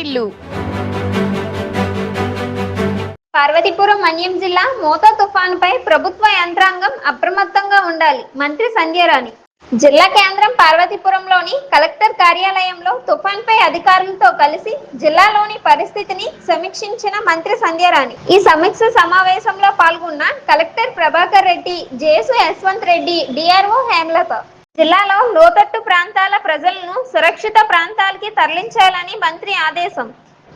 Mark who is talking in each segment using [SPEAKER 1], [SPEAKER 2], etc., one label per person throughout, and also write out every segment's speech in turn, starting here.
[SPEAKER 1] వాటిల్లు
[SPEAKER 2] పార్వతీపురం మన్యం జిల్లా మోతా తుఫానుపై ప్రభుత్వ యంత్రాంగం అప్రమత్తంగా ఉండాలి. మంత్రి సంధ్యరాణి. జిల్లా కేంద్రం పార్వతీపురంలోని కలెక్టర్ కార్యాలయంలో తుఫాన్పై అధికారులతో కలిసి జిల్లాలోని పరిస్థితిని సమీక్షించిన మంత్రి సంధ్యారాణి. ఈ సమీక్ష సమావేశంలో పాల్గొన్న collector Prabhakar Reddy JC Yashwant Reddy DRO Hemalatha. జిల్లాలో లోతట్టు ప్రాంతాల ప్రజలను సురక్షిత ప్రాంతాలకి తరలించాలని మంత్రి ఆదేశం.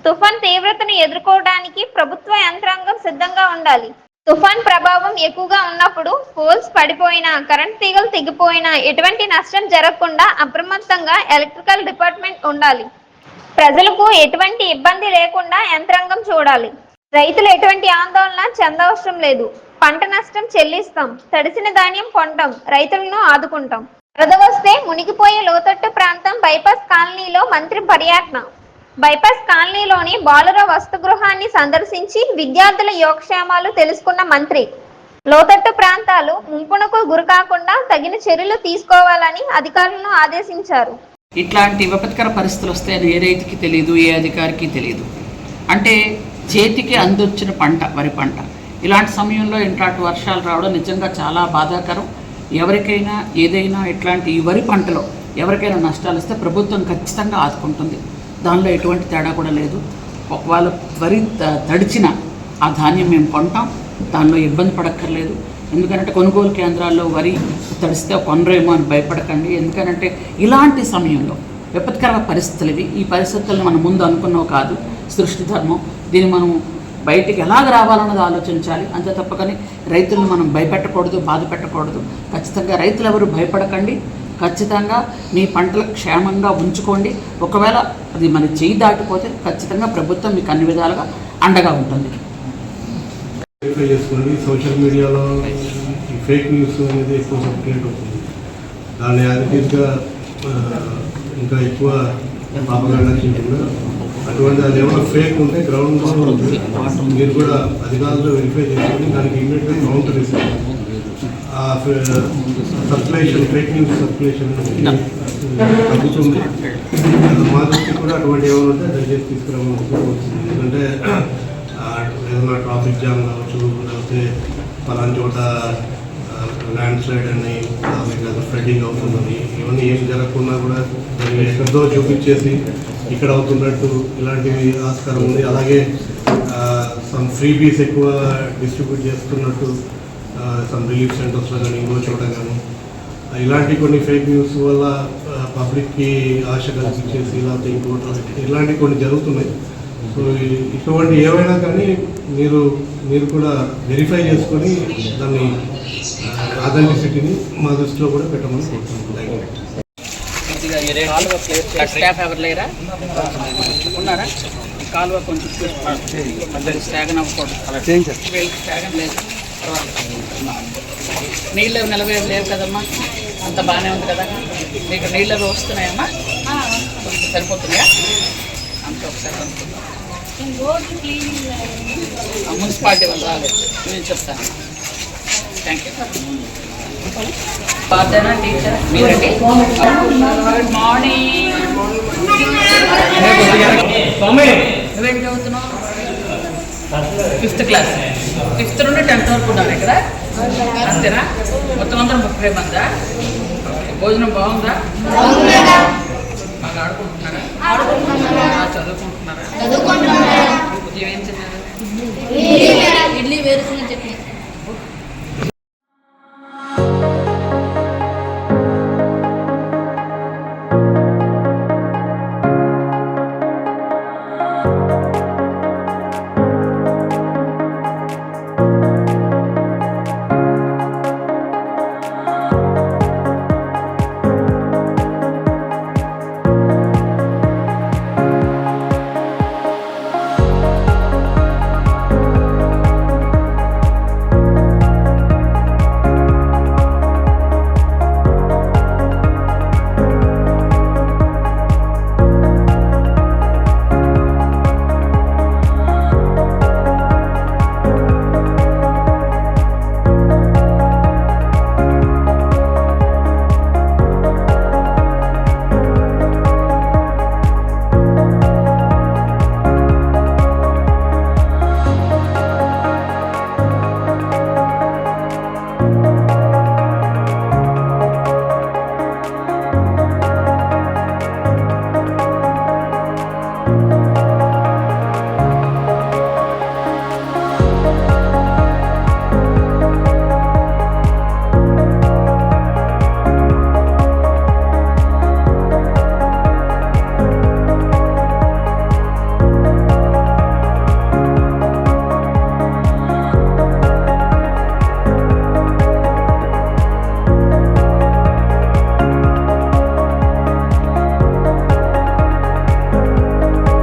[SPEAKER 2] తుఫాన్ తీవ్రతను ఎదుర్కోవడానికి ప్రభుత్వ యంత్రాంగం సిద్ధంగా ఉండాలి. తుఫాన్ ప్రభావం ఎక్కువగా ఉన్నప్పుడు పోల్స్ పడిపోయినా కరెంట్ తీగలు తెగిపోయినా ఎటువంటి నష్టం జరగకుండా అప్రమత్తంగా ఎలక్ట్రికల్ డిపార్ట్మెంట్ ఉండాలి. ప్రజలకు ఎటువంటి ఇబ్బంది లేకుండా యంత్రాంగం చూడాలి. రైతులు ఎటువంటి ఆందోళన చెందవసరం లేదు. పంట నష్టం చెల్లిస్తాం. తడిసిన ధాన్యం కొంటాం. రైతులను ఆదుకుంటాం. వరద వస్తే మునిగిపోయే లోతట్టు ప్రాంతం బైపాస్ కాలనీలో మంత్రి పర్యటన. బైపాస్ కాలనీలోని బాలుర వసతిగృహాన్ని సందర్శించి విద్యార్థుల యోగక్షేమాలు తెలుసుకున్న మంత్రి. లోతట్టు ప్రాంతాలు ముంపునకు గురికాకుండా తగిన చర్యలు తీసుకోవాలని అధికారులను ఆదేశించారు.
[SPEAKER 3] ఇట్లాంటి విపత్కర పరిస్థితులు వస్తాయని ఏ రైతుకి తెలియదు ఏ అధికారికి తెలియదు అంటే చేతికి అందొచ్చిన పంట వరి పంట. ఇలాంటి సమయంలో ఇంట్లాంటి వర్షాలు రావడం నిజంగా చాలా బాధాకరం. ఎవరికైనా ఏదైనా ఇట్లాంటి ఈ వరి పంటలో ఎవరికైనా నష్టాలు వస్తే ప్రభుత్వం ఖచ్చితంగా ఆదుకుంటుంది. దానిలో ఎటువంటి తేడా కూడా లేదు. ఒకవేళ వరి త- తడిచిన ఆ ధాన్యం మేము కొంటాం. దానిలో ఇబ్బంది పడక్కర్లేదు. ఎందుకంటే కొనుగోలు కేంద్రాల్లో వరి తడిస్తే కొనరేమో అని భయపడకండి. ఎందుకంటే ఇలాంటి సమయంలో విపత్కర పరిస్థితులు ఇవి. ఈ పరిస్థితులను మనం ముందు అనుకున్నావు కాదు. సృష్టి ధర్మం. దీన్ని మనం బయటికి ఎలాగ రావాలన్నది ఆలోచించాలి. అంతే తప్పకని రైతులను మనం భయపెట్టకూడదు బాధ పెట్టకూడదు ఖచ్చితంగా రైతులు ఎవరు భయపడకండి. ఖచ్చితంగా మీ పంటలు క్షేమంగా ఉంచుకోండి. ఒకవేళ అది మన చేయి దాటిపోతే ఖచ్చితంగా ప్రభుత్వం మీకు అన్ని విధాలుగా అండగా ఉంటుంది.
[SPEAKER 4] చేసుకోండి. సోషల్ మీడియాలో ఫేక్ న్యూస్ అనేది ఎక్కువ సర్క్యులేట్ అవుతుంది. దాన్ని యాజిటీస్గా ఇంకా ఎక్కువ పాపగా అటువంటి అది ఏమైనా ఫేక్ ఉంటే గ్రౌండ్ మీరు కూడా అధికారులు వెరిఫై చేసుకొని దానికి ఇమ్మీడియట్గా కౌంటర్ ఇస్తారు ఆ సర్క్యులేషన్ ఫేక్ న్యూస్ సర్క్యులేషన్ తగ్గుతుంది. మా దృష్టికి కూడా అటువంటి ఏమైనా ఉంటే దయచేసి కోరుకుంటున్నాను. ఎందుకంటే ఏదైనా ట్రాఫిక్ జామ్ కావచ్చు లేకపోతే పలానా చోట ల్యాండ్ స్లైడ్ అని లేదా ఫ్లడ్డింగ్ అవుతుందని. ఇవన్నీ ఏం జరగకుండా కూడా దాన్ని ఎక్కడితో చూపించేసి ఇక్కడ అవుతున్నట్టు ఇలాంటివి ఆస్కారం ఉంది. అలాగే సమ్ ఫ్రీ బీస్ ఎక్కువ డిస్ట్రిబ్యూట్ చేస్తున్నట్టు సమ్ రిలీఫ్ సెంటర్స్లో కానీ ఇంకో చోట కానీ ఇలాంటి కొన్ని ఫేక్ న్యూస్ వల్ల పబ్లిక్కి ఆశ కల్పించేసి లేకపోతే ఇంకోటి ఇలాంటి కొన్ని జరుగుతున్నాయి. సో ఇటువంటి ఏవైనా కానీ మీరు మీరు కూడా వెరిఫై చేసుకొని దాన్ని అథెంటిసిటీని మా దృష్టిలో కూడా పెట్టమని
[SPEAKER 3] స్టాఫ్ ఎవరు లేరా? ఉన్నారా? కాలువ కొంచెం స్టాగన్ అవ్వకూడదు స్టాగన్ లేదు నీళ్ళు నిలవే లేవు కదమ్మా? అంత బాగానే ఉంది కదా? మీకు నీళ్ళు అవి వస్తున్నాయమ్మా? కొంచెం సరిపోతున్నాయా అంత ఒకసారి కనుక్కుందాం. ఆ, మున్సిపాలిటీ వాళ్ళు రాలేదు. నేను చెప్తాను. థ్యాంక్ యూ పాతేనా టీచర్ మీరండి? గుడ్ మార్నింగ్ నువ్వేం చదువుతున్నావు? ఫిఫ్త్ క్లాస్ ఫిఫ్త్ నుండి టెన్త్ వరకు ఉన్నారు ఇక్కడ. అంతేనా? మొత్తం అందరం ముప్పై మందా? భోజనం బాగుందా? బాగా ఆడుకుంటున్నారా? చదువుకుంటున్నారా? ఉదయం ఏం తిన్నారు
[SPEAKER 5] ఇడ్లీ వేరుశనగ చట్నీ